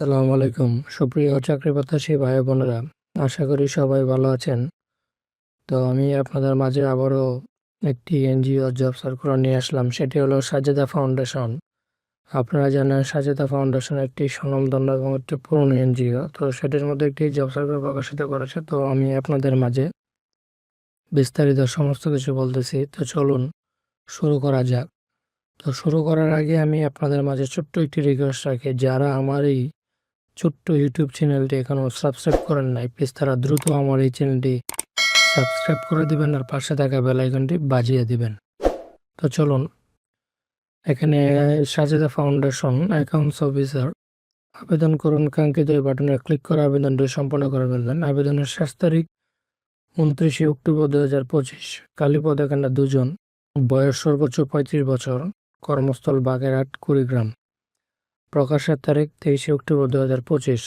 আসসালামু আলাইকুম। সুপ্রিয় চাকরি প্রত্যাশী ভাই বোনেরা, আশা করি সবাই ভালো আছেন। তো আমি আপনাদের মাঝে আবারও একটি এনজিও জব সার্কুলার নিয়ে আসলাম, সেটি হলো সাজেদা ফাউন্ডেশন। আপনারা জানেন সাজেদা ফাউন্ডেশন একটি স্বনামধন্য এবং একটি পুরনো এনজিও, তো সেটির মধ্যে একটি জব সার্কুলার প্রকাশিত করেছে। তো আমি আপনাদের মাঝে বিস্তারিত সমস্ত কিছু বলতেছি। তো চলুন শুরু করা যাক। তো শুরু করার আগে আমি আপনাদের মাঝে ছোট্ট একটি রিকোয়েস্ট রাখি, যারা আমার এই ছোট্ট ইউটিউব চ্যানেলটি এখনও সাবস্ক্রাইব করেন নাই প্লিজ তারা দ্রুত আমার এই চ্যানেলটি সাবস্ক্রাইব করে দিবেন আর পাশে থাকা বেলাইকনটি বাজিয়ে দিবেন। তো চলুন, এখানে সাজেদা ফাউন্ডেশন অ্যাকাউন্টস অফিসার আবেদন করুন, কাঙ্ক্ষিত এই বাটনে ক্লিক করে আবেদনটি সম্পন্ন করে ফেলবেন। আবেদনের শেষ তারিখ উনত্রিশে অক্টোবর দু হাজার পঁচিশ, কালীপদ এখানে দুজন, বয়স সর্বোচ্চ পঁয়ত্রিশ বছর, কর্মস্থল বাগেরহাট, কুড়িগ্রাম। প্রকাশের তারিখ তেইশে অক্টোবর দু হাজার পঁচিশ।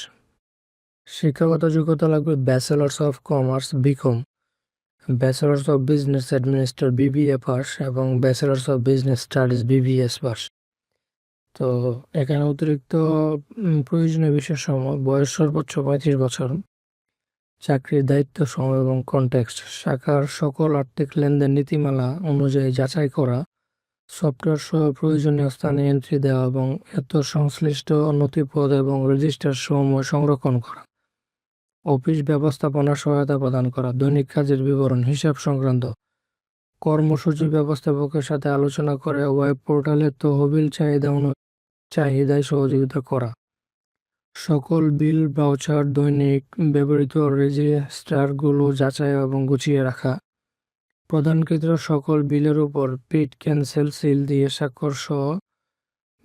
শিক্ষাগত যোগ্যতা লাগবে bachelors of commerce BCom bachelors of business administrate BBA pass এবং bachelors of business studies BBS pass. তো এখানে অতিরিক্ত প্রয়োজনীয় বিষয় সময় বয়স সর্বোচ্চ পঁয়ত্রিশ বছর, চাকরির দায়িত্ব সময় এবং কনটেক্সট শাখার সকল আর্থিক লেনদেন নীতিমালা অনুযায়ী যাচাই করা সফটওয়্যার সহ প্রয়োজনীয় স্থানে এন্ট্রি দেওয়া এবং এত সংশ্লিষ্ট নথিপদ এবং রেজিস্টার সমূহ সংরক্ষণ করা। অফিস ব্যবস্থাপনা সহায়তা প্রদান করা, দৈনিক কাজের বিবরণ, হিসাব সংক্রান্ত কর্মসূচি ব্যবস্থাপকের সাথে আলোচনা করে ওয়েব পোর্টালে তহবিল চাহিদা অনু, চাহিদায় সহযোগিতা করা। সকল বিল ভাউচার দৈনিক ব্যবহৃত রেজিস্টারগুলো যাচাই এবং গুছিয়ে রাখা। প্রদানকৃত সকল বিলের উপর পিট, ক্যান্সেল, সিল দিয়ে স্বাক্ষর সহ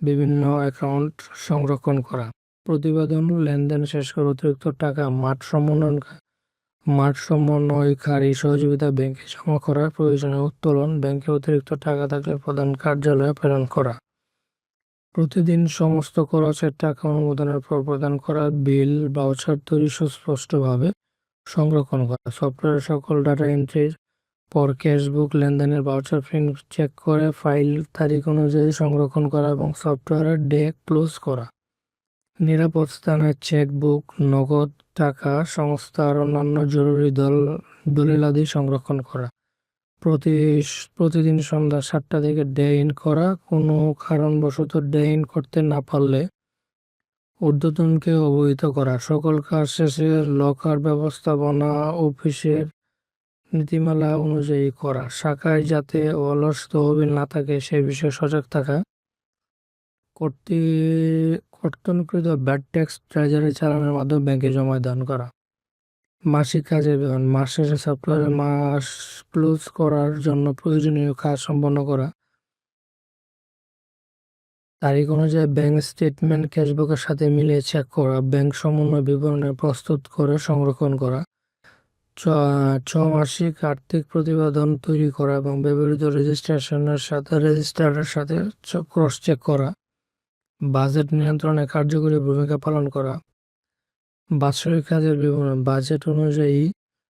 বিভিন্ন অ্যাকাউন্ট সংরক্ষণ করা। প্রতিবেদন, লেনদেন শেষ করে অতিরিক্ত টাকা মাঠ সমন্বয় মাঠ সমন্বয়কারী সহযোগিতা ব্যাংকে জমা করা প্রয়োজনীয় উত্তোলন, ব্যাংকে অতিরিক্ত টাকা থাকলে প্রধান কার্যালয়ে প্রেরণ করা। প্রতিদিন সমস্ত খরচের টাকা অনুমোদনের পর প্রদান করা বিল ভাউচার তৈরি সুস্পষ্টভাবে সংরক্ষণ করা। সফটওয়্যারের সকল ডাটা এন্ট্রির পর ক্যাশবুক লেনদেনের ভাউচার প্রিন্ট চেক করে ফাইল তারিখ অনুযায়ী সংরক্ষণ করা এবং সফটওয়্যারের ডেক ক্লোজ করা। নিরাপদ স্থানে চেকবুক, নগদ টাকা, সংস্থা আর অন্যান্য জরুরি দল দলিলাদি সংরক্ষণ করা। প্রতি, প্রতিদিন সন্ধ্যা সাতটা থেকে ডে ইন করা। কোনো কারণবশত ডে ইন করতে না পারলে ঊর্ধ্বতনকে অবহিত করা। সকল কাজ শেষে লকার ব্যবস্থাপনা অফিসের নীতিমালা অনুযায়ী করা। শাখায় যাতে অলস তহবিল না থাকে, সে বিষয়ে সজাগ থাকা। কর্তৃ, কর্তনকৃত ব্যাড ট্যাক্স ট্রেজারি চালানোর মাধ্যমে ব্যাংকে জমা দান করা। মাসিক কাজের বিবরণ। মাস শেষে সফটওয়্যারে মাস ক্লোজ করার জন্য প্রয়োজনীয় কাজ সম্পন্ন করা। তারিখ অনুযায়ী ব্যাংক স্টেটমেন্ট ক্যাশবুকের সাথে মিলিয়ে চেক করা। ব্যাংক সমন্বয় বিবরণে প্রস্তুত করে সংরক্ষণ করা। ছমাসিক আর্থিক প্রতিবেদন তৈরি করা এবং ব্যবহৃত রেজিস্ট্রেশনের সাথে রেজিস্ট্রারের সাথে ক্রস চেক করা। বাজেট নিয়ন্ত্রণে কার্যকরী ভূমিকা পালন করা। বাৎসরিক কাজের বিবরণ। বাজেট অনুযায়ী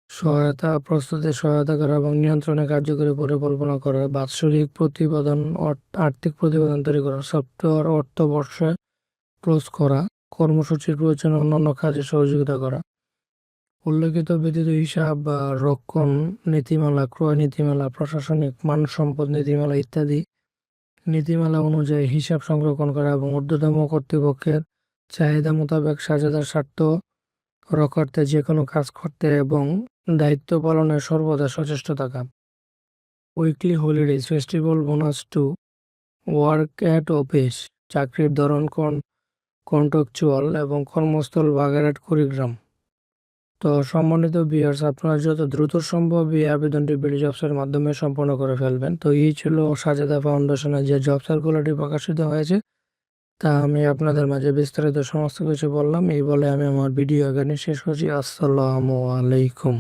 সহায়তা, প্রস্তুতে, সহায়তা করা এবং নিয়ন্ত্রণে কার্যকরী পরিকল্পনা করা। বাৎসরিক প্রতিবেদন আর্থিক প্রতিবেদন তৈরি করা। সফটওয়্যার অর্থ বর্ষে ক্লোজ করা। কর্মসূচির প্রয়োজনে অন্যান্য কাজে সহযোগিতা করা। উল্লেখিত ব্যতীত হিসাব বা রক্ষণ, নীতিমালা, ক্রয় নীতিমালা, প্রশাসনিক মান সম্পদ নীতিমালা ইত্যাদি। নীতিমালা অনুযায়ী হিসাব সংরক্ষণ করা এবং ঊর্ধ্বতম কর্তৃপক্ষের চাহিদা মোতাবেক সাজাদার স্বার্থ রক্ষার্থে যে কোনো কাজ করতে এবং দায়িত্ব পালনে সর্বদা সচেষ্ট থাকা। Weekly holidays festival bonus to work at office, চাকরির ধরন কন, কন্ট্রাকচুয়াল এবং কর্মস্থল বাগেরহাট কুড়িগ্রাম তো সম্মানিত বিহার আপনারা যত দ্রুত সম্ভব এই আবেদনটি বিডি জবসের মাধ্যমে সম্পন্ন করে ফেলবেন। তো এই ছিল সাজেদা ফাউন্ডেশনের যে জব সার্কুলারটি প্রকাশিত হয়েছে, তা আমি আপনাদের মাঝে বিস্তারিত সমস্ত কিছু বললাম। এই বলে আমি আমার ভিডিও এখানে শেষ করছি। আসসালামু আলাইকুম।